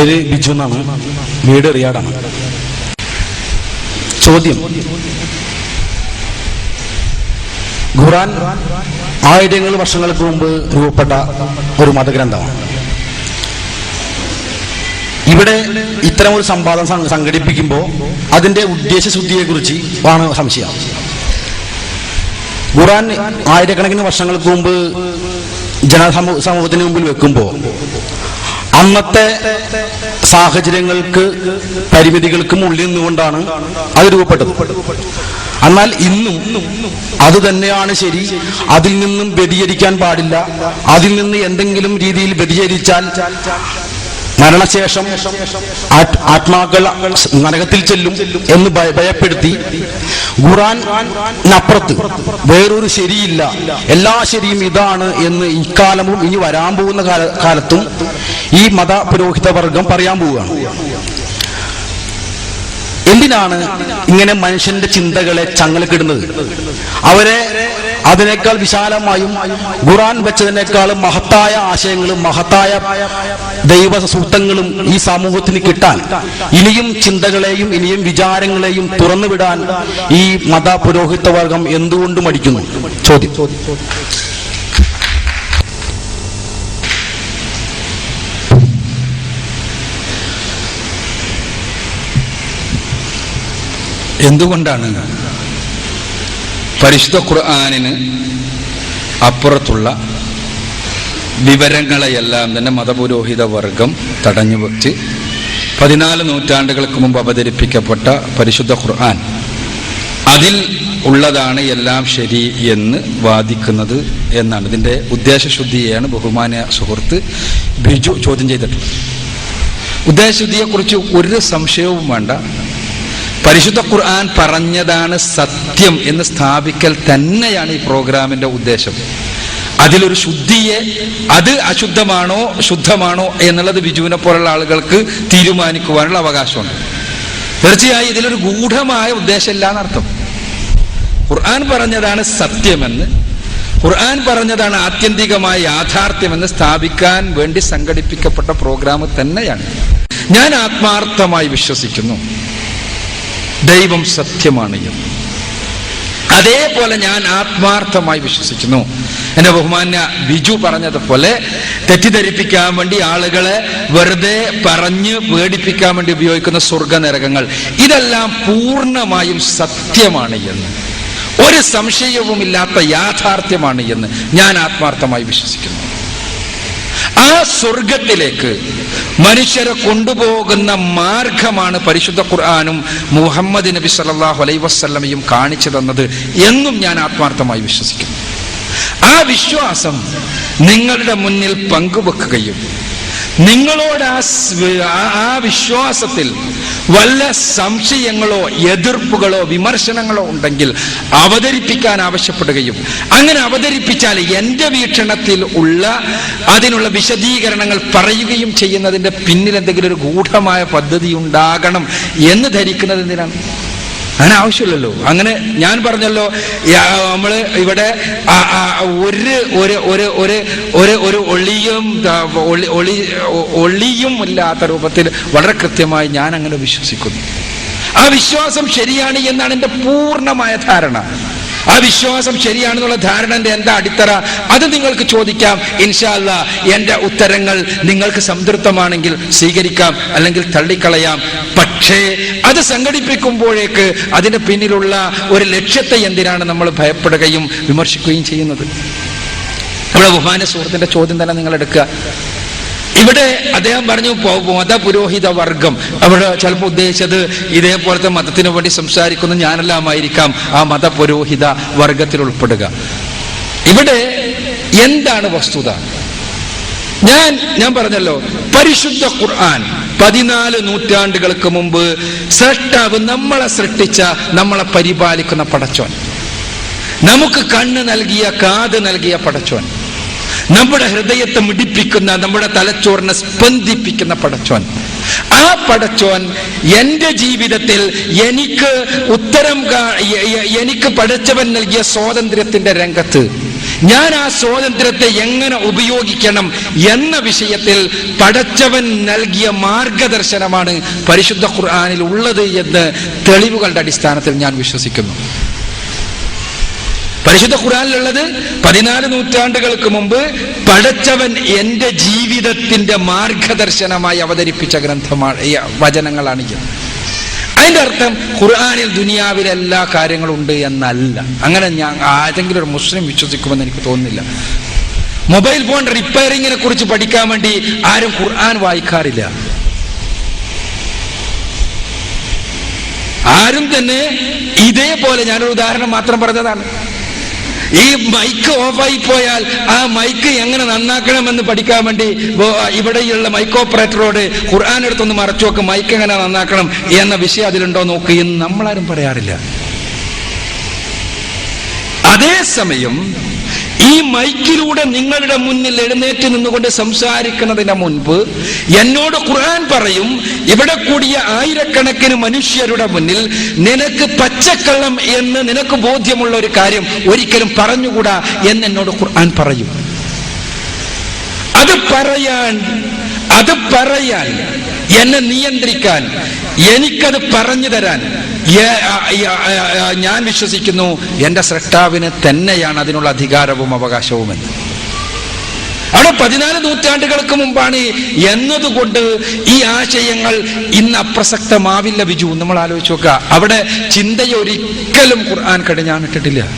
പേര് ബിജു എന്നാണ്. വീട് റിയാഡാണ്. ചോദ്യം. ഖുറാൻ ആയിരങ്ങൾ വർഷങ്ങൾക്ക് മുമ്പ് രൂപപ്പെട്ട ഒരു മതഗ്രന്ഥമാണ്. ഇവിടെ ഇത്തരം ഒരു സംവാദം സംഘടിപ്പിക്കുമ്പോൾ അതിന്റെ ഉദ്ദേശശുദ്ധിയെ കുറിച്ച് ആണ് സംശയം. ഖുറാൻ ആയിരക്കണക്കിന് വർഷങ്ങൾക്ക് മുമ്പ് ജനസമൂഹത്തിന് സമൂഹത്തിന് മുമ്പിൽ വെക്കുമ്പോൾ അന്നത്തെ സാഹചര്യങ്ങൾക്ക് പരിമിതികൾക്കും ഉള്ളിൽ നിന്നുകൊണ്ടാണ് അത് രൂപപ്പെട്ടത്. എന്നാൽ ഇന്നും അത് തന്നെയാണ് ശരി. അതിൽ നിന്നും വ്യതിചരിക്കാൻ പാടില്ല. അതിൽ നിന്ന് എന്തെങ്കിലും രീതിയിൽ വ്യതിചരിച്ചാൽ മരണശേഷം ആത്മാക്കൾ നരകത്തിൽ ചെല്ലും എന്ന് ഭയപ്പെടുത്തി ഖുറാനപ്പുറത്ത് വേറൊരു ശരിയില്ല. എല്ലാ ശരിയും ഇതാണ് എന്ന് ഇക്കാലവും ഇനി വരാൻ പോകുന്ന കാലത്തും ഈ മത പുരോഹിത വർഗം പറയാൻ പോവുകയാണ്. എന്തിനാണ് ഇങ്ങനെ മനുഷ്യന്റെ ചിന്തകളെ ചങ്ങലക്കിടുന്നത്? അവരെ അതിനേക്കാൾ വിശാലമായും ഖുറാൻ വെച്ചതിനേക്കാളും മഹത്തായ ആശയങ്ങളും മഹത്തായ ദൈവ സൂക്തങ്ങളും ഈ സമൂഹത്തിന് കിട്ടാൻ ഇനിയും ചിന്തകളെയും ഇനിയും വിചാരങ്ങളെയും തുറന്നുവിടാൻ ഈ മത പുരോഹിത വർഗം എന്തുകൊണ്ട് മടിക്കുന്നു? ചോദ്യം. എന്തുകൊണ്ടാണ് പരിശുദ്ധ ഖുർആാനിന് അപ്പുറത്തുള്ള വിവരങ്ങളെയെല്ലാം തന്നെ മതപുരോഹിത വർഗം തടഞ്ഞു വെച്ച് പതിനാല് നൂറ്റാണ്ടുകൾക്ക് മുമ്പ് അവതരിപ്പിക്കപ്പെട്ട പരിശുദ്ധ ഖുർആൻ. അതിൽ ഉള്ളതാണ് എല്ലാം ശരി എന്ന് വാദിക്കുന്നത് എന്നാണ്. ഇതിന്റെ ഉദ്ദേശശുദ്ധിയെയാണ് ബഹുമാന സുഹൃത്ത് ബിജു ചോദ്യം ചെയ്തിട്ടുള്ളത്. ഉദ്ദേശശുദ്ധിയെക്കുറിച്ച് ഒരു സംശയവും വേണ്ട. പരിശുദ്ധ ഖുർആൻ പറഞ്ഞതാണ് സത്യം എന്ന് സ്ഥാപിക്കൽ തന്നെയാണ് ഈ പ്രോഗ്രാമിന്റെ ഉദ്ദേശം. അതിലൊരു ശുദ്ധിയെ അത് അശുദ്ധമാണോ ശുദ്ധമാണോ എന്നുള്ളത് ബിജുവിനെ പോലുള്ള ആളുകൾക്ക് തീരുമാനിക്കുവാനുള്ള അവകാശമുണ്ട്. തീർച്ചയായും ഇതിലൊരു ഗൂഢമായ ഉദ്ദേശമില്ല എന്നർത്ഥം. ഖുർആൻ പറഞ്ഞതാണ് സത്യമെന്ന് ഖുർആൻ പറഞ്ഞതാണ് ആത്യന്തികമായ യാഥാർത്ഥ്യമെന്ന് സ്ഥാപിക്കാൻ വേണ്ടി സംഘടിപ്പിക്കപ്പെട്ട പ്രോഗ്രാം തന്നെയാണ്. ഞാൻ ആത്മാർത്ഥമായി വിശ്വസിക്കുന്നു. ദൈവം സത്യമാണ് എന്ന്. അതേപോലെ ഞാൻ ആത്മാർത്ഥമായി വിശ്വസിക്കുന്നു. എന്റെ ബഹുമാന്യ ബിജു പറഞ്ഞതുപോലെ തെറ്റിദ്ധരിപ്പിക്കാൻ വേണ്ടി ആളുകളെ വെറുതെ പറഞ്ഞ് പേടിപ്പിക്കാൻ വേണ്ടി ഉപയോഗിക്കുന്ന സ്വർഗനരകങ്ങൾ ഇതെല്ലാം പൂർണമായും സത്യമാണ് എന്ന്. ഒരു സംശയവുമില്ലാത്ത യാഥാർത്ഥ്യമാണ് എന്ന് ഞാൻ ആത്മാർത്ഥമായി വിശ്വസിക്കുന്നു. ആ സ്വർഗത്തിലേക്ക് മനുഷ്യരെ കൊണ്ടുപോകുന്ന മാർഗമാണ് പരിശുദ്ധ ഖുർആാനും മുഹമ്മദ് നബി സല്ലാഹു അലൈ വസ്ലമയും കാണിച്ചു തന്നത് എന്നും ഞാൻ ആത്മാർത്ഥമായി വിശ്വസിക്കുന്നു. ആ വിശ്വാസം നിങ്ങളുടെ മുന്നിൽ പങ്കുവെക്കുകയും നിങ്ങളോട് ആ ആ- വിശ്വാസത്തിൽ വല്ല സംശയങ്ങളോ എതിർപ്പുകളോ വിമർശനങ്ങളോ ഉണ്ടെങ്കിൽ അവതരിപ്പിക്കാൻ ആവശ്യപ്പെടുകയും അങ്ങനെ അവതരിപ്പിച്ചാൽ എന്റെ വീക്ഷണത്തിൽ ഉള്ള അതിനുള്ള വിശദീകരണങ്ങൾ പറയുകയും ചെയ്യുന്നതിന്റെ പിന്നിൽ എന്തെങ്കിലും ഒരു ഗൂഢമായ പദ്ധതി ഉണ്ടാകണം എന്ന് ധരിക്കുന്നത് എന്തിനാണ്? അങ്ങനെ ആവശ്യമില്ലല്ലോ. അങ്ങനെ ഞാൻ പറഞ്ഞല്ലോ നമ്മൾ ഇവിടെ ഒരു ഒരു ഒരു ഒരു ഒരു ഒരു ഒളിയും ഒളി ഒളി ഒളിയും ഇല്ലാത്ത രൂപത്തിൽ വളരെ കൃത്യമായി ഞാൻ അങ്ങനെ വിശ്വസിക്കുന്നു. ആ വിശ്വാസം ശരിയാണ് എന്നാണ് എന്റെ പൂർണമായ ധാരണ. ആ വിശ്വാസം ശരിയാണെന്നുള്ള ധാരണന്റെ എന്താ അടിത്തറ? അത് നിങ്ങൾക്ക് ചോദിക്കാം. ഇൻഷാല്ല എന്റെ ഉത്തരങ്ങൾ നിങ്ങൾക്ക് സംതൃപ്തമാണെങ്കിൽ സ്വീകരിക്കാം അല്ലെങ്കിൽ തള്ളിക്കളയാം. പക്ഷേ അത് സംഘടിപ്പിക്കുമ്പോഴേക്ക് അതിന് പിന്നിലുള്ള ഒരു ലക്ഷ്യത്തെ എന്തിനാണ് നമ്മൾ ഭയപ്പെടുകയും വിമർശിക്കുകയും ചെയ്യുന്നത്? നമ്മുടെ ബഹുമാന സുഹൃത്തിന്റെ ചോദ്യം തന്നെ നിങ്ങൾ എടുക്കുക. ഇവിടെ അദ്ദേഹം പറഞ്ഞു മത പുരോഹിത വർഗം. അവിടെ ചിലപ്പോൾ ഉദ്ദേശിച്ചത് ഇതേപോലത്തെ മതത്തിന് വേണ്ടി സംസാരിക്കുന്ന ഞാനെല്ലാമായിരിക്കാം ആ മത പുരോഹിത വർഗത്തിൽ ഉൾപ്പെടുക. ഇവിടെ എന്താണ് വസ്തുത? ഞാൻ ഞാൻ പറഞ്ഞല്ലോ പരിശുദ്ധ ഖുർആൻ പതിനാല് നൂറ്റാണ്ടുകൾക്ക് മുമ്പ് സൃഷ്ടാവ് നമ്മളെ സൃഷ്ടിച്ച നമ്മളെ പരിപാലിക്കുന്ന പടച്ചോൻ. നമുക്ക് കണ്ണ് നൽകിയ കാത് നൽകിയ പടച്ചോൻ. നമ്മുടെ ഹൃദയത്തെ മിടിപ്പിക്കുന്ന നമ്മുടെ തലച്ചോറിനെ സ്പന്ദിപ്പിക്കുന്ന പടച്ചോൻ. ആ പടച്ചോൻ എന്റെ ജീവിതത്തിൽ എനിക്ക് ഉത്തരം എനിക്ക് പടച്ചവൻ നൽകിയ സ്വാതന്ത്ര്യത്തിന്റെ രംഗത്ത് ഞാൻ ആ സ്വാതന്ത്ര്യത്തെ എങ്ങനെ ഉപയോഗിക്കണം എന്ന വിഷയത്തിൽ പടച്ചവൻ നൽകിയ മാർഗദർശനമാണ് പരിശുദ്ധ ഖുർആാനിൽ ഉള്ളത് എന്ന് തെളിവുകളുടെ അടിസ്ഥാനത്തിൽ ഞാൻ വിശ്വസിക്കുന്നു. പരിശുദ്ധ ഖുറാനിലുള്ളത് പതിനാല് നൂറ്റാണ്ടുകൾക്ക് മുമ്പ് പടച്ചവൻ എന്റെ ജീവിതത്തിന്റെ മാർഗദർശനമായി അവതരിപ്പിച്ച ഗ്രന്ഥമാണ് ഈ വചനങ്ങളാണ് ഇത്. അതിന്റെ അർത്ഥം ഖുർആാനിൽ ദുനിയാവിലെ എല്ലാ കാര്യങ്ങളും ഉണ്ട് എന്നല്ല. അങ്ങനെ ഞാൻ ആരെങ്കിലും ഒരു മുസ്ലിം വിശ്വസിക്കുമെന്ന് എനിക്ക് തോന്നുന്നില്ല. മൊബൈൽ ഫോൺ റിപ്പയറിങ്ങിനെ കുറിച്ച് പഠിക്കാൻ വേണ്ടി ആരും ഖുർആൻ വായിക്കാറില്ല. ആരും തന്നെ ഇതേപോലെ ഞാനൊരു ഉദാഹരണം മാത്രം പറഞ്ഞതാണ്. ഈ മൈക്ക് ഓഫായി പോയാൽ ആ മൈക്ക് എങ്ങനെ നന്നാക്കണമെന്ന് പഠിക്കാൻ വേണ്ടി ഇവിടെയുള്ള മൈക്ക് ഓപ്പറേറ്ററോട് ഖുർആൻ എടുത്തൊന്ന് മറച്ചു നോക്ക് മൈക്ക് എങ്ങനെ നന്നാക്കണം എന്ന വിഷയം അതിലുണ്ടോ നോക്ക് എന്ന് നമ്മളാരും പറയാറില്ല. അതേസമയം ഈ മൈക്കിലൂടെ നിങ്ങളുടെ മുന്നിൽ എഴുന്നേറ്റ് നിന്നുകൊണ്ട് സംസാരിക്കുന്നതിന് മുൻപ് എന്നോട് ഖുർആൻ പറയും ഇവിടെ കൂടിയ ആയിരക്കണക്കിന് മനുഷ്യരുടെ മുന്നിൽ നിനക്ക് പച്ചക്കള്ളം എന്ന് നിനക്ക് ബോധ്യമുള്ള ഒരു കാര്യം ഒരിക്കലും പറഞ്ഞുകൂടാ എന്ന് എന്നോട് ഖുർആൻ പറയും. അത് പറയാൻ അത് പറയാൻ എന്നെ നിയന്ത്രിക്കാൻ എനിക്കത് പറഞ്ഞു തരാൻ ഞാൻ വിശ്വസിക്കുന്നു എന്റെ സ്രഷ്ടാവിന് തന്നെയാണ് അതിനുള്ള അധികാരവും അവകാശവും എന്ന് അവിടെ പതിനാല് നൂറ്റാണ്ടുകൾക്ക് മുമ്പാണ് എന്നതുകൊണ്ട് ഈ ആശയങ്ങൾ ഇന്ന് അപ്രസക്തമാവില്ല ബിജു. നമ്മൾ ആലോചിച്ച് നോക്കുക. അവിടെ ചിന്തയൊരിക്കലും ഖുർആൻ കടിഞ്ഞാണിട്ടിട്ടില്ല.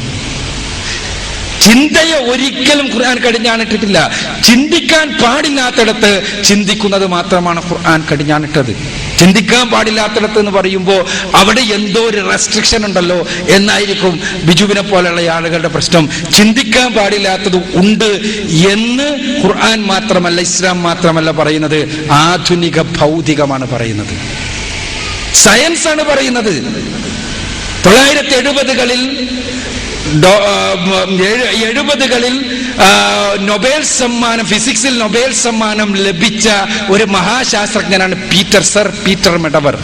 ചിന്തയെ ഒരിക്കലും ഖുർആൻ കടിഞ്ഞാണിട്ടിട്ടില്ല. ചിന്തിക്കാൻ പാടില്ലാത്തിടത്ത് ചിന്തിക്കുന്നത് മാത്രമാണ് ഖുർആൻ കടിഞ്ഞാണിട്ടത്. ചിന്തിക്കാൻ പാടില്ലാത്തിടത്ത് എന്ന് പറയുമ്പോൾ അവിടെ എന്തോ ഒരു റെസ്ട്രിക്ഷൻ ഉണ്ടല്ലോ എന്നായിരിക്കും ബിജുവിനെ പോലെയുള്ള ആളുകളുടെ പ്രശ്നം. ചിന്തിക്കാൻ പാടില്ലാത്തത് ഉണ്ട് എന്ന് ഖുർആൻ മാത്രമല്ല ഇസ്ലാം മാത്രമല്ല പറയുന്നത്. ആധുനിക ഭൗതികമാണ് പറയുന്നത്. സയൻസ് ആണ് പറയുന്നത്. തൊള്ളായിരത്തി എഴുപതുകളിൽ എഴുപതുകളിൽ നൊബേൽ സമ്മാനം ഫിസിക്സിൽ നൊബേൽ സമ്മാനം ലഭിച്ച ഒരു മഹാശാസ്ത്രജ്ഞനാണ് Peter sir Peter Medawar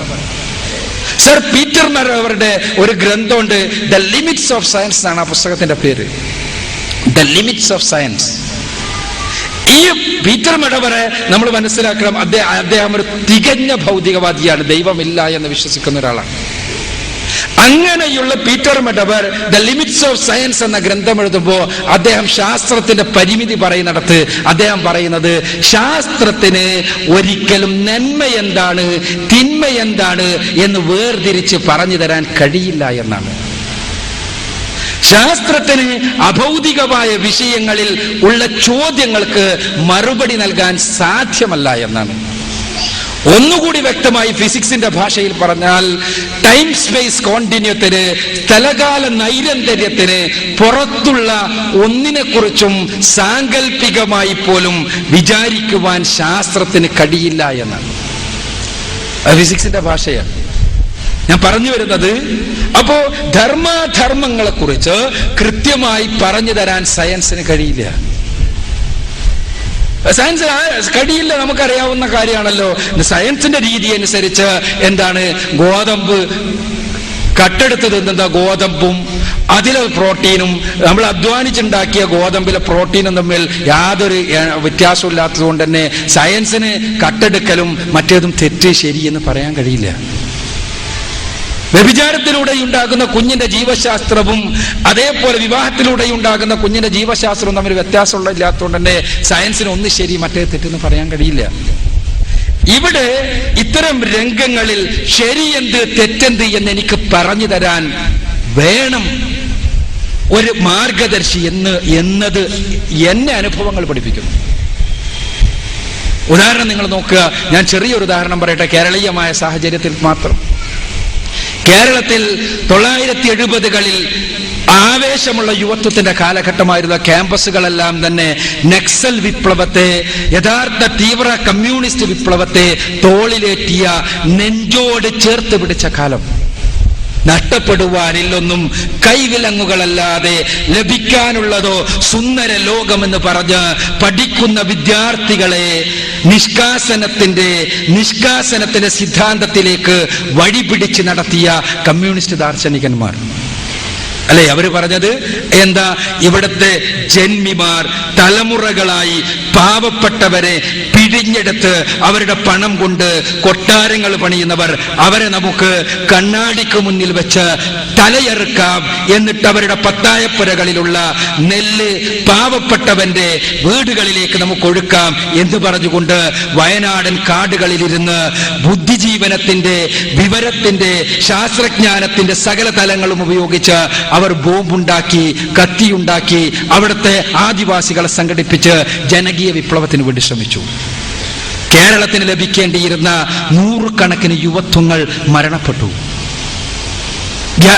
sir Peter മെഡവറുടെ ഒരു ഗ്രന്ഥമുണ്ട് ദ ലിമിറ്റ്സ് ഓഫ് സയൻസ് ആണ് ആ പുസ്തകത്തിന്റെ പേര്. The limits of science. ഈ പീറ്റർ മെഡവറെ നമ്മൾ മനസ്സിലാക്കണം അദ്ദേഹം അദ്ദേഹം ഒരു തികഞ്ഞ ഭൗതികവാദിയാണ് ദൈവമില്ല എന്ന് വിശ്വസിക്കുന്ന ഒരാളാണ്. അങ്ങനെയുള്ള Peter Medawar the limits of science എന്ന ഗ്രന്ഥം എഴുതുമ്പോൾ അദ്ദേഹം ശാസ്ത്രത്തിന്റെ പരിമിതി പറയുന്നിടത്ത് അദ്ദേഹം പറയുന്നത് ശാസ്ത്രത്തിന് ഒരിക്കലും നന്മ എന്താണ് തിന്മ എന്താണ് എന്ന് വേർതിരിച്ച് പറഞ്ഞു തരാൻ കഴിയില്ല എന്നാണ്. ശാസ്ത്രത്തിന് അഭൗതികമായ വിഷയങ്ങളിൽ ഉള്ള ചോദ്യങ്ങൾക്ക് മറുപടി നൽകാൻ സാധ്യമല്ല എന്നാണ്. ഒന്നുകൂടി വ്യക്തമായി ഫിസിക്സിന്റെ ഭാഷയിൽ പറഞ്ഞാൽ ടൈം സ്പേസ് കോണ്ടിന്യൂത്തിന് സ്ഥലകാല നൈരന്തര്യത്തിന് പുറത്തുള്ള ഒന്നിനെ കുറിച്ചും സാങ്കല്പികമായി പോലും വിചാരിക്കുവാൻ ശാസ്ത്രത്തിന് കഴിയില്ല എന്നാണ്. ഫിസിക്സിന്റെ ഭാഷയാണ്. ഞാൻ പറഞ്ഞു വരുന്നത് അപ്പോ ധർമാധർമ്മങ്ങളെ കുറിച്ച് കൃത്യമായി പറഞ്ഞു തരാൻ സയൻസിന് കഴിയില്ല. സയൻസ് കടിയില്ല നമുക്കറിയാവുന്ന കാര്യമാണല്ലോ. സയൻസിന്റെ രീതി അനുസരിച്ച് എന്താണ് ഗോതമ്പ് കട്ടെടുത്ത് തിന്നുന്ന ഗോതമ്പും അതിലെ പ്രോട്ടീനും നമ്മൾ അധ്വാനിച്ചുണ്ടാക്കിയ ഗോതമ്പിലെ പ്രോട്ടീനും തമ്മിൽ യാതൊരു വ്യത്യാസമില്ലാത്തത് കൊണ്ട് തന്നെ സയൻസിന് കട്ടെടുക്കലും മറ്റേതും തെറ്റ് ശരിയെന്ന് പറയാൻ കഴിയില്ല. വ്യഭിചാരത്തിലൂടെ ഉണ്ടാകുന്ന കുഞ്ഞിന്റെ ജീവശാസ്ത്രവും അതേപോലെ വിവാഹത്തിലൂടെ ഉണ്ടാകുന്ന കുഞ്ഞിന്റെ ജീവശാസ്ത്രവും തമ്മിൽ വ്യത്യാസമുള്ള ഇല്ലാത്തതുകൊണ്ട് തന്നെ സയൻസിന് ഒന്ന് ശരി മറ്റേ തെറ്റെന്ന് പറയാൻ കഴിയില്ല. ഇവിടെ ഇത്തരം രംഗങ്ങളിൽ ശരിയെന്ത് തെറ്റെന്ത് എന്ന് എനിക്ക് പറഞ്ഞു തരാൻ വേണം. ഒരു മാർഗദർശി എന്ന് എന്നത് എന്നെ അനുഭവങ്ങൾ പഠിപ്പിക്കുന്നു. ഉദാഹരണം നിങ്ങൾ നോക്കുക. ഞാൻ ചെറിയൊരു ഉദാഹരണം പറയട്ടെ. കേരളീയമായ സാഹചര്യത്തിൽ മാത്രം. കേരളത്തിൽ തൊള്ളായിരത്തി എഴുപതുകളിൽ ആവേശമുള്ള യുവത്വത്തിന്റെ കാലഘട്ടമായിരുന്ന ക്യാമ്പസുകളെല്ലാം തന്നെ നക്സൽ വിപ്ലവത്തെ യഥാർത്ഥ തീവ്ര കമ്മ്യൂണിസ്റ്റ് വിപ്ലവത്തെ തോളിലേറ്റിയ നെഞ്ചോട് ചേർത്ത് പിടിച്ച കാലം. നഷ്ടപ്പെടുവാനില്ലൊന്നും കൈവിലങ്ങുകളല്ലാതെ ലഭിക്കാനുള്ളതോ സുന്ദര ലോകമെന്ന് പറഞ്ഞ് പഠിക്കുന്ന വിദ്യാർത്ഥികളെ നിഷ്കാസനത്തിന്റെ നിഷ്കാസനത്തിന്റെ സിദ്ധാന്തത്തിലേക്ക് വഴിപിടിച്ച് നടത്തിയ കമ്മ്യൂണിസ്റ്റ് ദാർശനികന്മാർ. അല്ലെ? അവർ പറഞ്ഞത് എന്താ? ഇവിടുത്തെ ജന്മിമാർ തലമുറകളായി പാവപ്പെട്ടവരെ പിഴിഞ്ഞെടുത്ത് അവരുടെ പണം കൊണ്ട് കൊട്ടാരങ്ങൾ പണിയുന്നവർ അവരെ നമുക്ക് കണ്ണാടിക്ക് മുന്നിൽ വെച്ച് തലയെറുക്കാം എന്നിട്ട് അവരുടെ പത്തായപ്പുരകളിലുള്ള നെല്ല് പാവപ്പെട്ടവന്റെ വീടുകളിലേക്ക് നമുക്ക് ഒഴുക്കാം എന്ന് പറഞ്ഞുകൊണ്ട് വയനാടൻ കാടുകളിലിരുന്ന് ബുദ്ധിജീവനത്തിന്റെ വിവരത്തിന്റെ ശാസ്ത്രജ്ഞാനത്തിന്റെ സകല തലങ്ങളും ഉപയോഗിച്ച് അവർ ബോംബുണ്ടാക്കി കത്തിയുണ്ടാക്കി അവിടുത്തെ ആദിവാസികളെ സംഘടിപ്പിച്ച് ജനകീയ വിപ്ലവത്തിന് വേണ്ടി ശ്രമിച്ചു. കേരളത്തിന് ലഭിക്കേണ്ടിയിരുന്ന നൂറുകണക്കിന് യുവത്വങ്ങൾ മരണപ്പെട്ടു.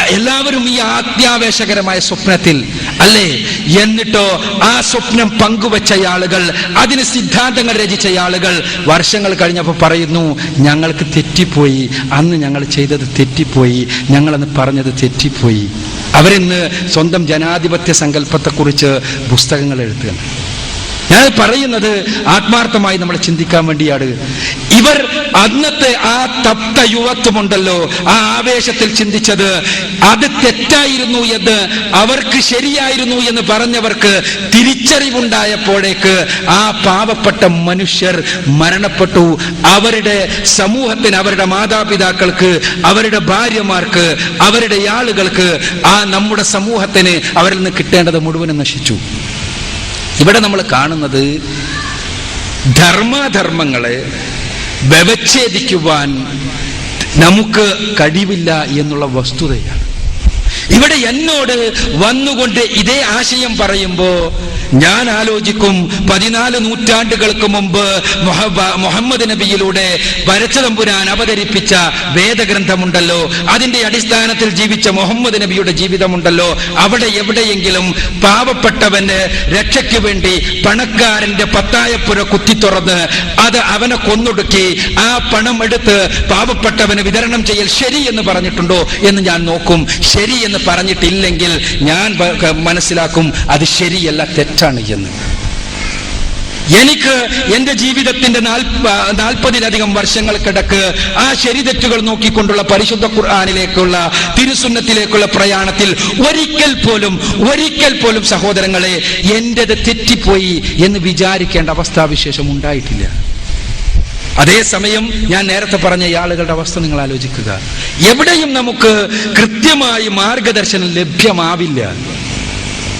എല്ലാവരും ഈ അത്യാവേശകരമായ സ്വപ്നത്തിൽ അല്ലേ? എന്നിട്ടോ ആ സ്വപ്നം പങ്കുവച്ച ആളുകൾ അതിന് സിദ്ധാന്തങ്ങൾ രചിച്ച ആളുകൾ വർഷങ്ങൾ കഴിഞ്ഞപ്പോൾ പറയുന്നു ഞങ്ങൾക്ക് തെറ്റിപ്പോയി. അന്ന് ഞങ്ങൾ ചെയ്തത് തെറ്റിപ്പോയി. ഞങ്ങളന്ന് പറഞ്ഞത് തെറ്റിപ്പോയി. അവരിന്ന് സ്വന്തം ജനാധിപത്യ സങ്കല്പത്തെക്കുറിച്ച് പുസ്തകങ്ങൾ എഴുതുകയാണ്. ഞാൻ പറയുന്നത് ആത്മാർത്ഥമായി നമ്മൾ ചിന്തിക്കാൻ വേണ്ടിയാണ്. ഇവർ അന്നത്തെ ആ തപ്ത യുവത്വമുണ്ടല്ലോ ആ ആവേശത്തിൽ ചിന്തിച്ചത് അത് തെറ്റായിരുന്നു എന്ന് അവർക്ക് ശരിയായിരുന്നു എന്ന് പറഞ്ഞവർക്ക് തിരിച്ചറിവുണ്ടായപ്പോഴേക്ക് ആ പാവപ്പെട്ട മനുഷ്യർ മരണപ്പെട്ടു. അവരുടെ സമൂഹത്തിന് അവരുടെ മാതാപിതാക്കൾക്ക് അവരുടെ ഭാര്യമാർക്ക് അവരുടെ ആളുകൾക്ക് ആ നമ്മുടെ സമൂഹത്തിന് അവരിൽ നിന്ന് കിട്ടേണ്ടത് മുഴുവനും നശിച്ചു. ഇവിടെ നമ്മൾ കാണുന്നത് ധർമാധർമ്മങ്ങളെ വ്യവച്ഛേദിക്കുവാൻ നമുക്ക് കഴിവില്ല എന്നുള്ള വസ്തുതയാണ്. ഇവിടെ എന്നോട് വന്നുകൊണ്ട് ഇതേ ആശയം പറയുമ്പോ ഞാൻ ആലോചിക്കും പതിനാല് നൂറ്റാണ്ടുകൾക്ക് മുമ്പ് മുഹമ്മദ് നബിയിലൂടെ ഭരച്ചതമ്പുരാൻ അവതരിപ്പിച്ച വേദഗ്രന്ഥമുണ്ടല്ലോ. അതിന്റെ അടിസ്ഥാനത്തിൽ ജീവിച്ച മുഹമ്മദ് നബിയുടെ ജീവിതമുണ്ടല്ലോ. അവിടെ എവിടെയെങ്കിലും പാവപ്പെട്ടവന് രക്ഷയ്ക്ക് വേണ്ടി പണക്കാരന്റെ പത്തായപ്പുര കുത്തി തുറന്ന് അത് അവനെ കൊന്നൊടുക്കി ആ പണം എടുത്ത് പാവപ്പെട്ടവന് വിതരണം ചെയ്യൽ ശരി എന്ന് പറഞ്ഞിട്ടുണ്ടോ എന്ന് ഞാൻ നോക്കും. ശരി എന്ന് പറഞ്ഞിട്ടില്ലെങ്കിൽ ഞാൻ മനസ്സിലാക്കും അത് ശരിയല്ല തെറ്റാണ് എന്ന്. എനിക്ക് എന്റെ ജീവിതത്തിന്റെ നാൽപ്പ- നാൽപ്പതിലധികം വർഷങ്ങൾക്കിടക്ക് ആ ശരിതെറ്റുകൾ നോക്കിക്കൊണ്ടുള്ള പരിശുദ്ധ ഖുർആാനിലേക്കുള്ള തിരുസുന്നത്തിലേക്കുള്ള പ്രയാണത്തിൽ ഒരിക്കൽ പോലും ഒരിക്കൽ പോലും സഹോദരങ്ങളെ എന്റേത് തെറ്റിപ്പോയി എന്ന് വിചാരിക്കേണ്ട അവസ്ഥാവിശേഷം ഉണ്ടായിട്ടില്ല. അതേസമയം ഞാൻ നേരത്തെ പറഞ്ഞ ഈ ആളുകളുടെ അവസ്ഥ നിങ്ങൾ ആലോചിക്കുക. എവിടെയും നമുക്ക് കൃത്യമായി മാർഗദർശനം ലഭ്യമാവില്ല.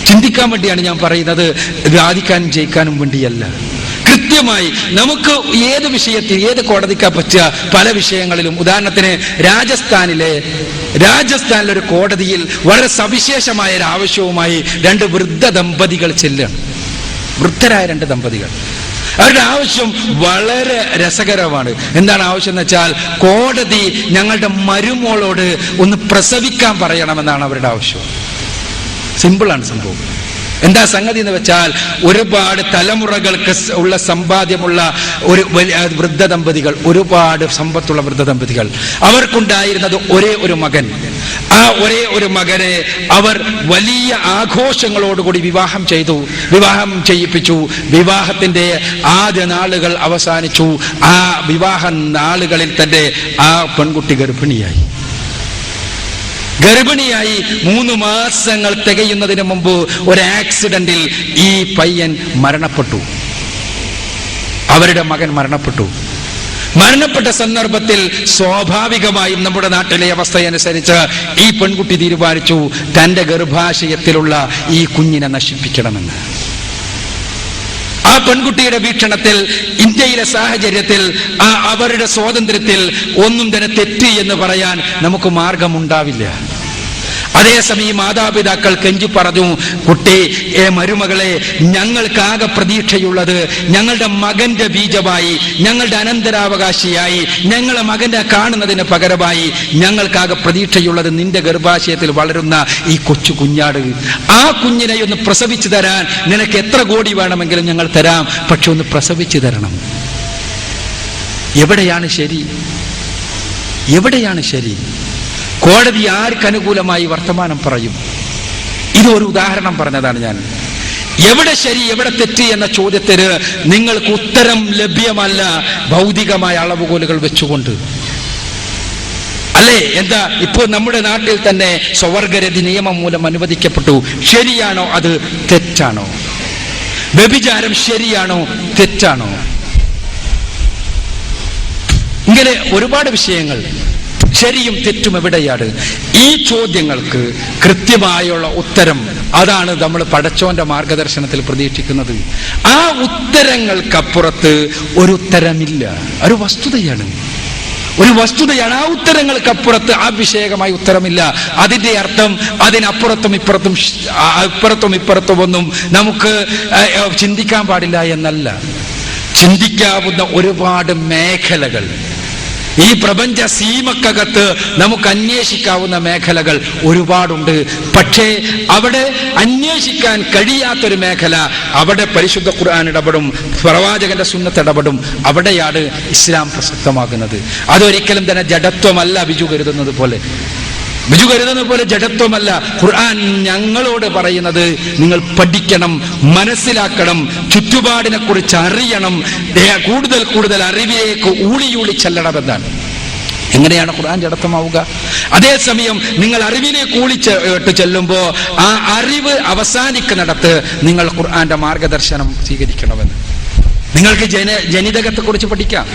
ചിന്തിക്കാൻ വേണ്ടിയാണ് ഞാൻ പറയുന്നത് വാദിക്കാനും ജയിക്കാനും വേണ്ടിയല്ല. കൃത്യമായി നമുക്ക് ഏത് വിഷയത്തിൽ ഏത് കോടതിക്കാ പറ്റുക പല വിഷയങ്ങളിലും. ഉദാഹരണത്തിന് രാജസ്ഥാനിലെ രാജസ്ഥാനിലെ ഒരു കോടതിയിൽ വളരെ സവിശേഷമായ ഒരു ആവശ്യവുമായി രണ്ട് വൃദ്ധ ദമ്പതികൾ ചെല്ലുകയാണ്. വൃദ്ധരായ രണ്ട് ദമ്പതികൾ. അവരുടെ ആവശ്യം വളരെ രസകരമാണ്. എന്താണ് ആവശ്യം എന്ന് വെച്ചാൽ കോടതി ഞങ്ങളുടെ മരുമോളോട് ഒന്ന് പ്രസവിക്കാൻ പറയണമെന്നാണ് അവരുടെ ആവശ്യം. സിമ്പിളാണ് സംഭവം. എന്താ സംഗതി എന്ന് വെച്ചാൽ ഒരുപാട് തലമുറകൾക്ക് ഉള്ള സമ്പാദ്യമുള്ള ഒരു വൃദ്ധ ദമ്പതികൾ ഒരുപാട് സമ്പത്തുള്ള വൃദ്ധ ദമ്പതികൾ. അവർക്കുണ്ടായിരുന്നത് ഒരേ ഒരു മകൻ. ആ ഒരേ ഒരു മകനെ അവർ വലിയ ആഘോഷങ്ങളോടുകൂടി വിവാഹം ചെയ്തു വിവാഹം ചെയ്യിപ്പിച്ചു വിവാഹത്തിന്റെ ആദ്യ നാളുകൾ അവസാനിച്ചു. ആ വിവാഹ നാളുകളിൽ തന്നെ ആ പെൺകുട്ടി ഗർഭിണിയായി. ഗർഭിണിയായി മൂന്ന് മാസങ്ങൾ തികയുന്നതിന് മുമ്പ് ഒരു ആക്സിഡന്റിൽ ഈ പയ്യൻ മരണപ്പെട്ടു. അവരുടെ മകൻ മരണപ്പെട്ടു. മരണപ്പെട്ട സന്ദർഭത്തിൽ സ്വാഭാവികമായും നമ്മുടെ നാട്ടിലെ അവസ്ഥയനുസരിച്ച് ഈ പെൺകുട്ടി തീരുമാനിച്ചു തന്റെ ഗർഭാശയത്തിലുള്ള ഈ കുഞ്ഞിനെ നശിപ്പിക്കണമെന്ന്. ആ പെൺകുട്ടിയുടെ വീക്ഷണത്തിൽ ഇന്ത്യയിലെ സാഹചര്യത്തിൽ ആ അവരുടെ സ്വാതന്ത്ര്യത്തിൽ ഒന്നും തന്നെ തെറ്റ് എന്ന് പറയാൻ നമുക്ക് മാർഗമുണ്ടാവില്ല. അതേസമയം മാതാപിതാക്കൾ കെഞ്ചി പറഞ്ഞു കുട്ടി ഏ മരുമകളെ ഞങ്ങൾക്കാകെ പ്രതീക്ഷയുള്ളത് ഞങ്ങളുടെ മകന്റെ ബീജമായി ഞങ്ങളുടെ അനന്തരാവകാശിയായി ഞങ്ങളെ മകനെ കാണുന്നതിന് പകരമായി ഞങ്ങൾക്കാകെ പ്രതീക്ഷയുള്ളത് നിന്റെ ഗർഭാശയത്തിൽ വളരുന്ന ഈ കൊച്ചു കുഞ്ഞാട്. ആ കുഞ്ഞിനെ ഒന്ന് പ്രസവിച്ചു തരാൻ നിനക്ക് എത്ര കോടി വേണമെങ്കിലും ഞങ്ങൾ തരാം പക്ഷെ ഒന്ന് പ്രസവിച്ചു തരണം. എവിടെയാണ് ശരി? എവിടെയാണ് ശരി? കോടതി ആർക്കനുകൂലമായി വർത്തമാനം പറയും? ഇതൊരു ഉദാഹരണം പറഞ്ഞതാണ് ഞാൻ. എവിടെ ശരി എവിടെ തെറ്റ് എന്ന ചോദ്യത്തിന് നിങ്ങൾക്ക് ഉത്തരം ലഭ്യമല്ല ഭൗതികമായ അളവുകോലുകൾ വെച്ചുകൊണ്ട്. അല്ലേ? എന്താ? ഇപ്പോൾ നമ്മുടെ നാട്ടിൽ തന്നെ സ്വവർഗരതി നിയമം മൂലം അനുവദിക്കപ്പെട്ടു. ശരിയാണോ അത് തെറ്റാണോ? വ്യഭിചാരം ശരിയാണോ തെറ്റാണോ? ഇങ്ങനെ ഒരുപാട് വിഷയങ്ങൾ. ശരിയും തെറ്റും എവിടെയാണ്? ഈ ചോദ്യങ്ങൾക്ക് കൃത്യമായുള്ള ഉത്തരം അതാണ് നമ്മൾ പടച്ചോന്റെ മാർഗദർശനത്തിൽ പ്രതീക്ഷിക്കുന്നത്. ആ ഉത്തരങ്ങൾക്കപ്പുറത്ത് ഒരു ഉത്തരമില്ല. ഒരു വസ്തുതയാണ്. ഒരു വസ്തുതയാണ് ആ ഉത്തരങ്ങൾക്കപ്പുറത്ത് അഭിഷേകമായ ഉത്തരമില്ല. അതിന്റെ അർത്ഥം അതിനപ്പുറത്തും ഇപ്പുറത്തും അപ്പുറത്തും ഇപ്പുറത്തും ഒന്നും നമുക്ക് ചിന്തിക്കാൻ പാടില്ല എന്നല്ല. ചിന്തിക്കാവുന്ന ഒരുപാട് മേഖലകൾ ഈ പ്രപഞ്ച സീമക്കകത്ത് നമുക്ക് അന്വേഷിക്കാവുന്ന മേഖലകൾ ഒരുപാടുണ്ട്. പക്ഷേ അവിടെ അന്വേഷിക്കാൻ കഴിയാത്തൊരു മേഖല അവിടെ പരിശുദ്ധ ഖുർആൻ ഇടപെടും പ്രവാചകന്റെ സുന്നത്ത് ഇടപെടും അവിടെയാണ് ഇസ്ലാം പ്രസക്തമാകുന്നത്. അതൊരിക്കലും തന്നെ ജഡത്വമല്ല ബിജു കരുതുന്നത് പോലെ. ബിജു കരുതുന്ന പോലെ ജഡത്വമല്ല. ഖുർആൻ ഞങ്ങളോട് പറയുന്നത് നിങ്ങൾ പഠിക്കണം മനസ്സിലാക്കണം ചുറ്റുപാടിനെ കുറിച്ച് അറിയണം കൂടുതൽ കൂടുതൽ അറിവിലേക്ക് ഊളിയൂളി ചെല്ലണമെന്നാണ്. എങ്ങനെയാണ് ഖുർആൻ ജഡത്വമാവുക? അതേസമയം നിങ്ങൾ അറിവിലേക്ക് ഊളിച്ചിട്ട് ചെല്ലുമ്പോൾ ആ അറിവ് അവസാനിക്കുന്നിടത്ത് നിങ്ങൾ ഖുർആന്റെ മാർഗദർശനം സ്വീകരിക്കണമെന്ന്. നിങ്ങൾക്ക് ജന ജനിതകത്തെക്കുറിച്ച് പഠിക്കാം.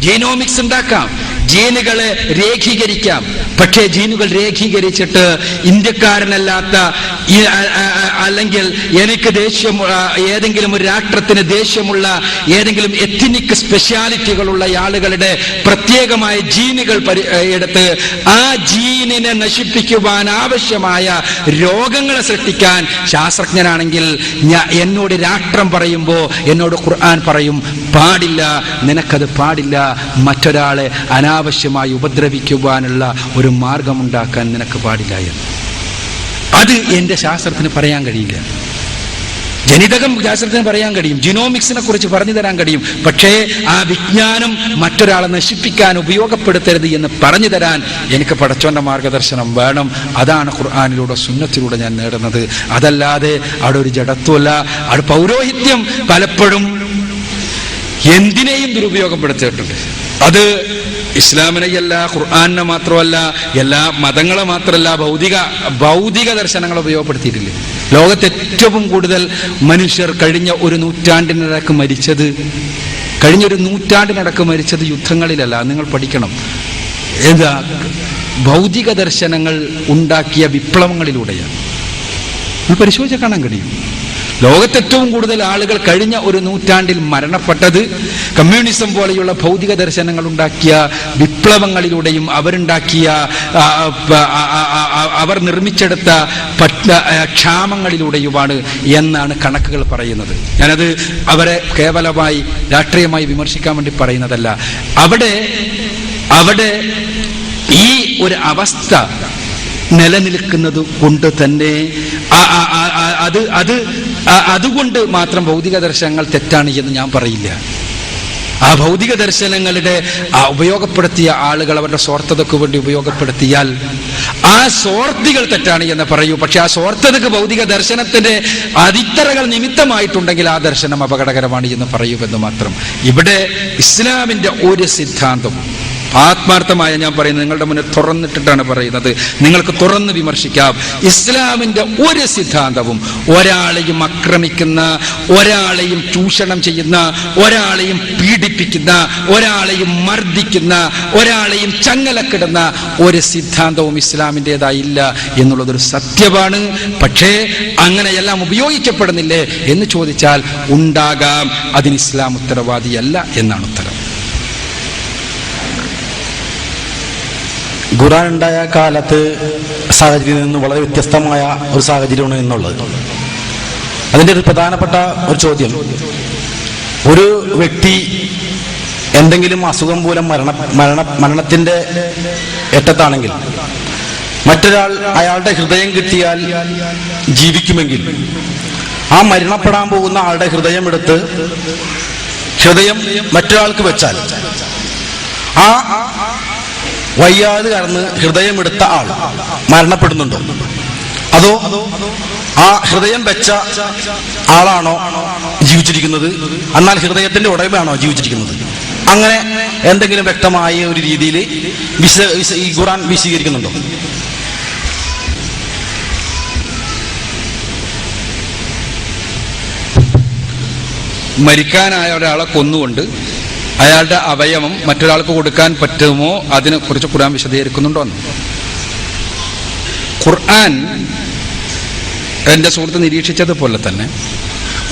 ജീനോമിക്സ് ഉണ്ടാക്കാം. ജീനുകളെ രേഖീകരിക്കാം. പക്ഷേ ജീനുകൾ രേഖീകരിച്ചിട്ട് ഇന്ത്യക്കാരനല്ലാത്ത അല്ലെങ്കിൽ എനിക്ക് ദേഷ്യം ഏതെങ്കിലും ഒരു രാഷ്ട്രത്തിന് ദേഷ്യമുള്ള ഏതെങ്കിലും എത്തിനിക് സ്പെഷ്യാലിറ്റികളുള്ള ആളുകളുടെ പ്രത്യേകമായ ജീനുകൾ എടുത്ത് ആ ജീനിനെ നശിപ്പിക്കുവാൻ ആവശ്യമായ രോഗങ്ങളെ സൃഷ്ടിക്കാൻ ശാസ്ത്രജ്ഞനാണെങ്കിൽ എന്നോട് രാഷ്ട്രം പറയുമ്പോൾ എന്നോട് ഖുർആൻ പറയും പാടില്ല നിനക്കത് പാടില്ല മറ്റൊരാളെ അനാവശ്യമായി ഉപദ്രവിക്കുവാനുള്ള ഒരു മാർഗമുണ്ടാക്കാൻ നിനക്ക് പാടില്ല എന്ന്. അത് എന്റെ ശാസ്ത്രത്തിന് പറയാൻ കഴിയില്ല. ജനിതകം ശാസ്ത്രത്തിന് പറയാൻ കഴിയും. ജിനോമിക്സിനെ കുറിച്ച് പറഞ്ഞു തരാൻ കഴിയും. പക്ഷേ ആ വിജ്ഞാനം മറ്റൊരാളെ നശിപ്പിക്കാൻ ഉപയോഗപ്പെടുത്തരുത് എന്ന് പറഞ്ഞു തരാൻ എനിക്ക് പടച്ചോന്റെ മാർഗദർശനം വേണം. അതാണ് ഖുർആാനിലൂടെ സുന്നത്തിലൂടെ ഞാൻ നേടുന്നത്. അതല്ലാതെ അവിടെ ഒരു ജഡത്വമല്ല. അവിടെ പൗരോഹിത്യം പലപ്പോഴും എന്തിനേയും ദുരുപയോഗപ്പെടുത്തിയിട്ടുണ്ട്. അത് ഇസ്ലാമിനെയല്ല ഖുർആാനിനെ മാത്രമല്ല എല്ലാ മതങ്ങളെ മാത്രമല്ല ഭൗതിക ഭൗതിക ദർശനങ്ങൾ ഉപയോഗപ്പെടുത്തിയിട്ടില്ലേ? ലോകത്ത് ഏറ്റവും കൂടുതൽ മനുഷ്യർ കഴിഞ്ഞ ഒരു നൂറ്റാണ്ടിനിടക്ക് മരിച്ചത് കഴിഞ്ഞൊരു നൂറ്റാണ്ടിനടക്ക് മരിച്ചത് യുദ്ധങ്ങളിലല്ല നിങ്ങൾ പഠിക്കണം. എന്താ ഭൗതിക ദർശനങ്ങൾ ഉണ്ടാക്കിയ വിപ്ലവങ്ങളിലൂടെയാണ്. പരിശോധിച്ച കാണാൻ കഴിയും. ലോകത്ത് ഏറ്റവും കൂടുതൽ ആളുകൾ കഴിഞ്ഞ ഒരു നൂറ്റാണ്ടിൽ മരണപ്പെട്ടത് കമ്മ്യൂണിസം പോലെയുള്ള ഭൗതിക ദർശനങ്ങൾ ഉണ്ടാക്കിയ വിപ്ലവങ്ങളിലൂടെയും അവരുണ്ടാക്കിയ അവർ നിർമ്മിച്ചെടുത്ത ക്ഷാമങ്ങളിലൂടെയുമാണ് എന്നാണ് കണക്കുകൾ പറയുന്നത്. ഞാനത് അവരെ കേവലമായി രാഷ്ട്രീയമായി വിമർശിക്കാൻ വേണ്ടി പറയുന്നതല്ല. അവിടെ അവിടെ ഈ ഒരു അവസ്ഥ നിലനിൽക്കുന്നത് കൊണ്ട് തന്നെ ആ- അത് അത് അതുകൊണ്ട് മാത്രം ഭൗതിക ദർശനങ്ങൾ തെറ്റാണ് എന്ന് ഞാൻ പറയില്ല. ആ ഭൗതിക ദർശനങ്ങളുടെ ഉപയോഗപ്പെടുത്തിയ ആളുകൾ അവരുടെ സ്വാർത്ഥതയ്ക്ക് വേണ്ടി ഉപയോഗപ്പെടുത്തിയാൽ ആ സ്വാർത്ഥികൾ തെറ്റാണ് എന്ന് പറയൂ. പക്ഷെ ആ സ്വാർത്ഥതക്ക് ഭൗതിക ദർശനത്തിന്റെ അടിത്തറകൾ നിമിത്തമായിട്ടുണ്ടെങ്കിൽ ആ ദർശനം അപകടകരമാണ് എന്ന് പറയൂ എന്ന് മാത്രം. ഇവിടെ ഇസ്ലാമിന്റെ ഒരു സിദ്ധാന്തവും ആത്മാർത്ഥമായ ഞാൻ പറയുന്നത് നിങ്ങളുടെ മുന്നിൽ തുറന്നിട്ടിട്ടാണ് പറയുന്നത്. നിങ്ങൾക്ക് തുറന്ന് വിമർശിക്കാം. ഇസ്ലാമിന്റെ ഒരു സിദ്ധാന്തവും ഒരാളെയും ആക്രമിക്കുന്ന ഒരാളെയും ചൂഷണം ചെയ്യുന്ന ഒരാളെയും പീഡിപ്പിക്കുന്ന ഒരാളെയും മർദ്ദിക്കുന്ന ഒരാളെയും ചങ്ങലക്കിടുന്ന ഒരു സിദ്ധാന്തവും ഇസ്ലാമിന്റെതായില്ല എന്നുള്ളതൊരു സത്യമാണ്. പക്ഷേ അങ്ങനെയെല്ലാം ഉപയോഗിക്കപ്പെടുന്നില്ലേ എന്ന് ചോദിച്ചാൽ ഉണ്ടാകാം. അതിന് ഇസ്ലാം ഉത്തരവാദിയല്ല എന്നാണ് ഉത്തരം. ഖുറാൻ ഉണ്ടായ കാലത്ത് സാഹചര്യത്തിൽ നിന്ന് വളരെ വ്യത്യസ്തമായ ഒരു സാഹചര്യമാണ് എന്നുള്ളത്. അതിന്റെ ഒരു പ്രധാനപ്പെട്ട ഒരു ചോദ്യം. ഒരു വ്യക്തി എന്തെങ്കിലും അസുഖം മൂലം മരണ മരണ മരണത്തിന്റെ എട്ടത്താണെങ്കിൽ മറ്റൊരാൾ അയാളുടെ ഹൃദയം കിട്ടിയാൽ ജീവിക്കുമെങ്കിൽ ആ മരണപ്പെടാൻ പോകുന്ന ആളുടെ ഹൃദയം എടുത്ത് ഹൃദയം മറ്റൊരാൾക്ക് വെച്ചാൽ ആ വയ്യാതെ കടന്ന് ഹൃദയമെടുത്ത ആൾ മരണപ്പെടുന്നുണ്ടോ? അതോ ആ ഹൃദയം വെച്ച ആളാണോ ജീവിച്ചിരിക്കുന്നത്? എന്നാൽ ഹൃദയത്തിന്റെ ഉടമയാണോ ജീവിച്ചിരിക്കുന്നത്? അങ്ങനെ എന്തെങ്കിലും വ്യക്തമായ ഒരു രീതിയിൽ വിശ ഈ ഖുറാൻ വിശദീകരിക്കുന്നുണ്ടോ? മരിക്കാനായ ഒരാളെ കൊന്നുകൊണ്ട് അയാളുടെ അവയവം മറ്റൊരാൾക്ക് കൊടുക്കാൻ പറ്റുമോ? അതിനെ കുറിച്ച് ഖുർആൻ വിശദീകരിക്കുന്നുണ്ടോ എന്ന്. ഖുർആൻ എന്റെ സുഹൃത്ത് നിരീക്ഷിച്ചതുപോലെ തന്നെ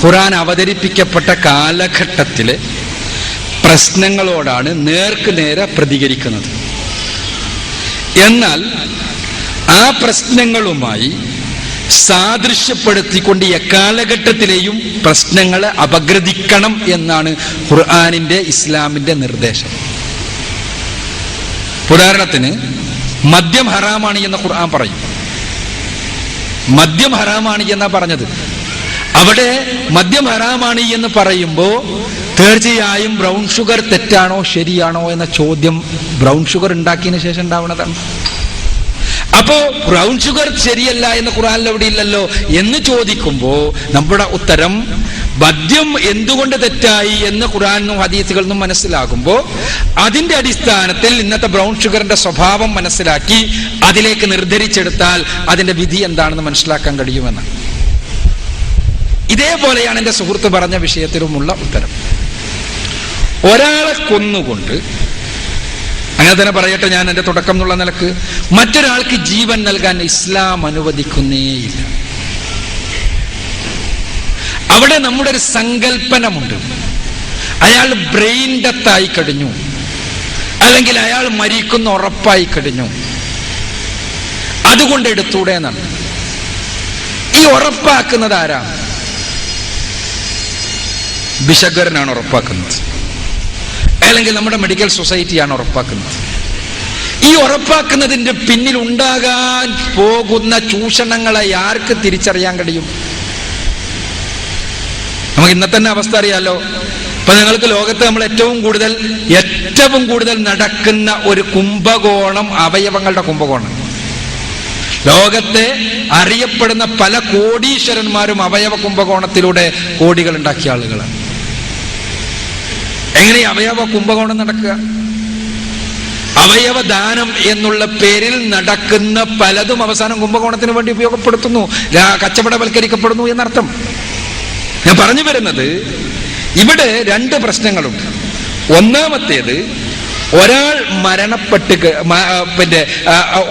ഖുർആൻ അവതരിപ്പിക്കപ്പെട്ട കാലഘട്ടത്തിലെ പ്രശ്നങ്ങളോടാണ് നേർക്ക് നേരെ പ്രതികരിക്കുന്നത്. എന്നാൽ ആ പ്രശ്നങ്ങളുമായി സാദൃശ്യപ്പെടുത്തിക്കൊണ്ട് എക്കാലഘട്ടത്തിലെയും പ്രശ്നങ്ങളെ അപഗ്രഥിക്കണം എന്നാണ് ഖുർആാനിന്റെ ഇസ്ലാമിന്റെ നിർദ്ദേശം. ഉദാഹരണത്തിന് മദ്യം ഹറാമാണ് എന്ന് ഖുർആൻ പറയും. മദ്യം ഹറാമാണ് എന്നാ പറഞ്ഞത്? അവിടെ മദ്യം ഹറാമാണ് എന്ന് പറയുമ്പോൾ തീർച്ചയായും ബ്രൗൺ ഷുഗർ തെറ്റാണോ ശരിയാണോ എന്ന ചോദ്യം ബ്രൗൺ ഷുഗർ ഉണ്ടാക്കിയതിന് ശേഷം ഉണ്ടാവുന്നതാണ്. അപ്പോ ബ്രൗൺ ഷുഗർ ശരിയല്ല എന്ന് ഖുറാനിൽ എവിടെ ഇല്ലല്ലോ എന്ന് ചോദിക്കുമ്പോ നമ്മുടെ ഉത്തരം മദ്യം എന്തുകൊണ്ട് തെറ്റായി എന്ന് ഖുറാനും ഹദീസുകളിൽ നിന്നും മനസ്സിലാകുമ്പോ അതിന്റെ അടിസ്ഥാനത്തിൽ ഇന്നത്തെ ബ്രൗൺ ഷുഗറിന്റെ സ്വഭാവം മനസ്സിലാക്കി അതിലേക്ക് നിർദ്ധരിച്ചെടുത്താൽ അതിന്റെ വിധി എന്താണെന്ന് മനസ്സിലാക്കാൻ കഴിയുമെന്ന്. ഇതേപോലെയാണ് എന്റെ സുഹൃത്ത് പറഞ്ഞ വിഷയത്തിലുമുള്ള ഉത്തരം. ഒരാളെ കൊന്നുകൊണ്ട് അങ്ങനെ തന്നെ പറയട്ടെ ഞാൻ എന്റെ തുടക്കം എന്നുള്ള നിലയ്ക്ക്. മറ്റൊരാൾക്ക് ജീവൻ നൽകാൻ ഇസ്ലാം അനുവദിക്കുന്നേയില്ല. അവിടെ നമ്മുടെ ഒരു സങ്കല്പനമുണ്ട് അയാൾ ബ്രെയിൻ ഡെത്തായി കഴിഞ്ഞു. അല്ലെങ്കിൽ അയാൾ മരിക്കുന്ന ഉറപ്പായി കഴിഞ്ഞു. അതുകൊണ്ട് എടുത്തൂടെ എന്നാണ്. ഈ ഉറപ്പാക്കുന്നത് ആരാ? ബിശകരനാണ് ഉറപ്പാക്കുന്നത്. അല്ലെങ്കിൽ നമ്മുടെ മെഡിക്കൽ സൊസൈറ്റിയാണ് ഉറപ്പാക്കുന്നത്. ഈ ഉറപ്പാക്കുന്നതിന്റെ പിന്നിൽ ഉണ്ടാകാൻ പോകുന്ന ചൂഷണങ്ങളെ ആർക്ക് തിരിച്ചറിയാൻ കഴിയും? നമുക്ക് ഇന്നത്തെ തന്നെ അവസ്ഥ അറിയാലോ. ഇപ്പൊ നിങ്ങൾക്ക് ലോകത്ത് നമ്മൾ ഏറ്റവും കൂടുതൽ ഏറ്റവും കൂടുതൽ നടക്കുന്ന ഒരു കുംഭകോണം അവയവങ്ങളുടെ കുംഭകോണം. ലോകത്തെ അറിയപ്പെടുന്ന പല കോടീശ്വരന്മാരും അവയവ കുംഭകോണത്തിലൂടെ കോടികൾ ഉണ്ടാക്കിയ ആളുകളാണ്. എങ്ങനെ അവയവ കുംഭകോണം നടക്കുക? അവയവ ദാനം എന്നുള്ള പേരിൽ നടക്കുന്ന പലതും അവസാനം കുംഭകോണത്തിന് വേണ്ടി ഉപയോഗപ്പെടുത്തുന്നു. കച്ചവടവൽക്കരിക്കപ്പെടുന്നു എന്നർത്ഥം. ഞാൻ പറഞ്ഞു വരുന്നത് ഇവിടെ രണ്ട് പ്രശ്നങ്ങളുണ്ട്. ഒന്നാമത്തേത് ഒരാൾ മരണപ്പെട്ട് പിന്നെ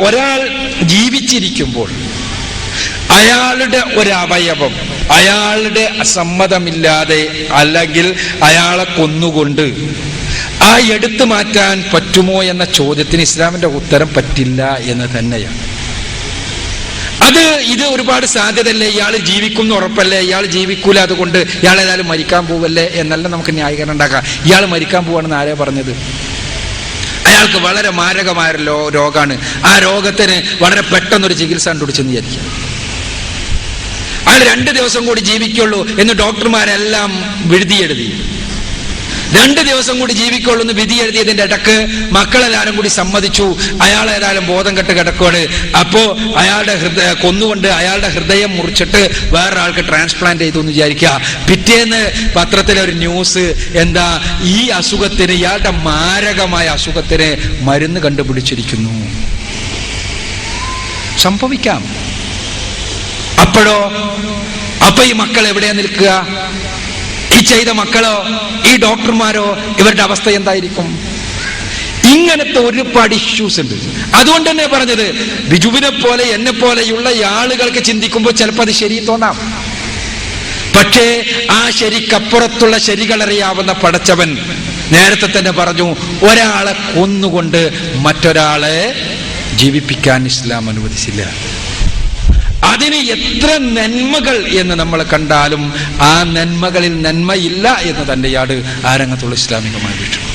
ഒരാൾ ജീവിച്ചിരിക്കുമ്പോൾ അയാളുടെ ഒരു അവയവം അയാളുടെ സമ്മതമില്ലാതെ അല്ലെങ്കിൽ അയാളെ കൊന്നുകൊണ്ട് ആ എടുത്തു മാറ്റാൻ പറ്റുമോ എന്ന ചോദ്യത്തിന് ഇസ്ലാമിന്റെ ഉത്തരം പറ്റില്ല എന്ന് തന്നെയാണ്. അത് ഇത് ഒരുപാട് സാധ്യതയല്ലേ? ഇയാൾ ജീവിക്കും ഉറപ്പല്ലേ? ഇയാൾ ജീവിക്കൂല അതുകൊണ്ട് ഇയാൾ ഏതായാലും മരിക്കാൻ പോവല്ലേ എന്നല്ല നമുക്ക് ന്യായീകരണം ഉണ്ടാക്കാം ഇയാൾ മരിക്കാൻ പോവാണെന്ന് ആരെയാ പറഞ്ഞത്? അയാൾക്ക് വളരെ മാരകമായ രോഗമാണ്. ആ രോഗത്തിന് വളരെ പെട്ടെന്നൊരു ചികിത്സ കണ്ടുപിടിച്ചെന്ന് വിചാരിക്കുക. അയാൾ രണ്ട് ദിവസം കൂടി ജീവിക്കുള്ളൂ എന്ന് ഡോക്ടർമാരെല്ലാം വിഴുതിയെഴുതി. രണ്ട് ദിവസം കൂടി ജീവിക്കുള്ളൂ എന്ന് വിധി എഴുതിയതിന്റെ ഇടയ്ക്ക് മക്കളെല്ലാരും കൂടി സമ്മതിച്ചു. അയാൾ ഏതായാലും ബോധം കെട്ട് കിടക്കുവാണ്. അപ്പോ അയാളുടെ ഹൃദയ കൊന്നുകൊണ്ട് അയാളുടെ ഹൃദയം മുറിച്ചിട്ട് വേറൊരാൾക്ക് ട്രാൻസ്പ്ലാന്റ് ചെയ്തു എന്ന് വിചാരിക്കുക. പിറ്റേന്ന് പത്രത്തിലെ ഒരു ന്യൂസ് എന്താ ഈ അസുഖത്തിന് ഇയാളുടെ മാരകമായ അസുഖത്തിന് മരുന്ന് കണ്ടുപിടിച്ചിരിക്കുന്നു. സംഭവിക്കാം. അപ്പോഴോ? അപ്പൊ ഈ മക്കൾ എവിടെയാ നിൽക്കുക? ഈ ചെയ്ത മക്കളോ? ഈ ഡോക്ടർമാരോ? ഇവരുടെ അവസ്ഥ എന്തായിരിക്കും? ഇങ്ങനത്തെ ഒരുപാട് ഇഷ്യൂസ് ഉണ്ട്. അതുകൊണ്ട് തന്നെ പറഞ്ഞത് ബിജുവിനെ പോലെ എന്നെ പോലെയുള്ള ആളുകൾക്ക് ചിന്തിക്കുമ്പോൾ ചിലപ്പോൾ അത് ശരി തോന്നാം. പക്ഷേ ആ ശരിക്കപ്പുറത്തുള്ള ശരികളറിയാവുന്ന പടച്ചവൻ നേരത്തെ തന്നെ പറഞ്ഞു ഒരാളെ കൊന്നുകൊണ്ട് മറ്റൊരാളെ ജീവിപ്പിക്കാൻ ഇസ്ലാം അനുവദിച്ചില്ല. അതിന് എത്ര നന്മകൾ എന്ന് നമ്മൾ കണ്ടാലും ആ നന്മകളിൽ നന്മയില്ല എന്ന് തന്നെയാണ് ആരംഗത്തുള്ള ഇസ്ലാമികമായി വീക്ഷണം